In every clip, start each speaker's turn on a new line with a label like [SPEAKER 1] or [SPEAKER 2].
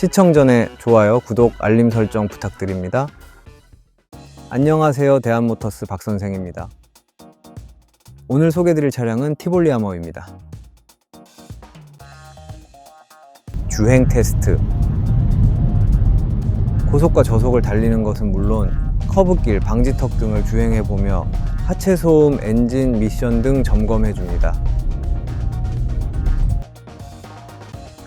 [SPEAKER 1] 시청 전에 좋아요, 구독, 알림 설정 부탁드립니다. 안녕하세요. 대한모터스 박선생입니다. 오늘 소개드릴 차량은 티볼리 하머입니다. 주행 테스트. 고속과 저속을 달리는 것은 물론 커브길, 방지턱 등을 주행해 보며 하체 소음, 엔진, 미션 등 점검해 줍니다.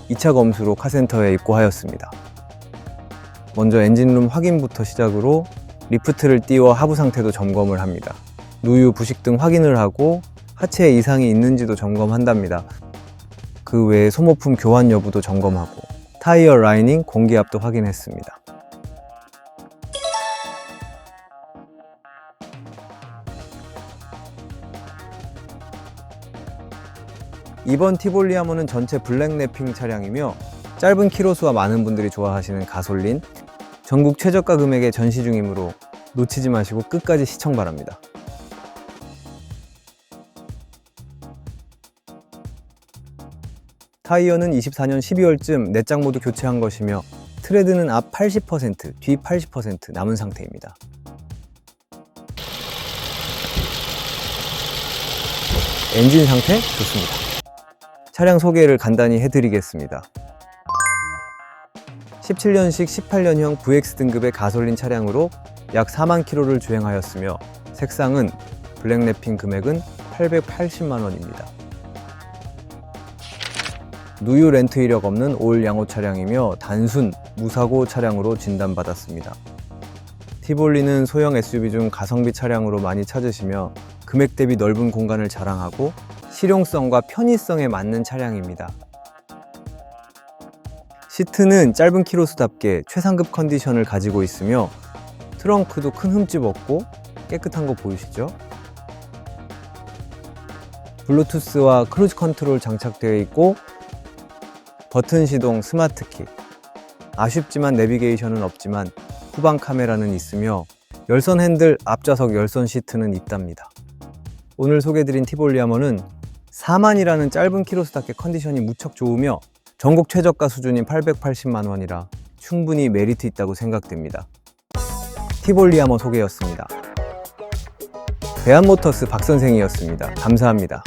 [SPEAKER 1] 2차 검수로 카센터에 입고하였습니다. 먼저 엔진룸 확인부터 시작으로 리프트를 띄워 하부 상태도 점검을 합니다. 누유, 부식 등 확인을 하고 하체에 이상이 있는지도 점검한답니다. 그 외에 소모품 교환 여부도 점검하고 타이어 라이닝, 공기압도 확인했습니다. 이번 티볼리 하모는 전체 블랙 랩핑 차량이며 짧은 키로수와 많은 분들이 좋아하시는 가솔린 전국 최저가 금액에 전시 중이므로 놓치지 마시고 끝까지 시청 바랍니다. 타이어는 24년 12월쯤 내장 모두 교체한 것이며 트레드는 앞 80%, 뒤 80% 남은 상태입니다. 엔진 상태 좋습니다. 차량 소개를 간단히 해드리겠습니다. 17년식 18년형 VX 등급의 가솔린 차량으로 약 4만 킬로를 주행하였으며 색상은 블랙 랩핑 금액은 880만 원입니다. 누유 렌트 이력 없는 올 양호 차량이며 단순 무사고 차량으로 진단받았습니다. 티볼리는 소형 SUV 중 가성비 차량으로 많이 찾으시며 금액 대비 넓은 공간을 자랑하고 실용성과 편의성에 맞는 차량입니다. 시트는 짧은 키로수답게 최상급 컨디션을 가지고 있으며 트렁크도 큰 흠집 없고 깨끗한 거 보이시죠? 블루투스와 크루즈 컨트롤 장착되어 있고 버튼 시동 스마트 키 아쉽지만 내비게이션은 없지만 후방 카메라는 있으며 열선 핸들 앞좌석 열선 시트는 있답니다. 오늘 소개드린 티볼리 하머는 4만이라는 짧은 키로수답게 컨디션이 무척 좋으며 전국 최저가 수준인 880만 원이라 충분히 메리트 있다고 생각됩니다. 티볼리 하머 소개였습니다. 대한모터스 박선생이었습니다. 감사합니다.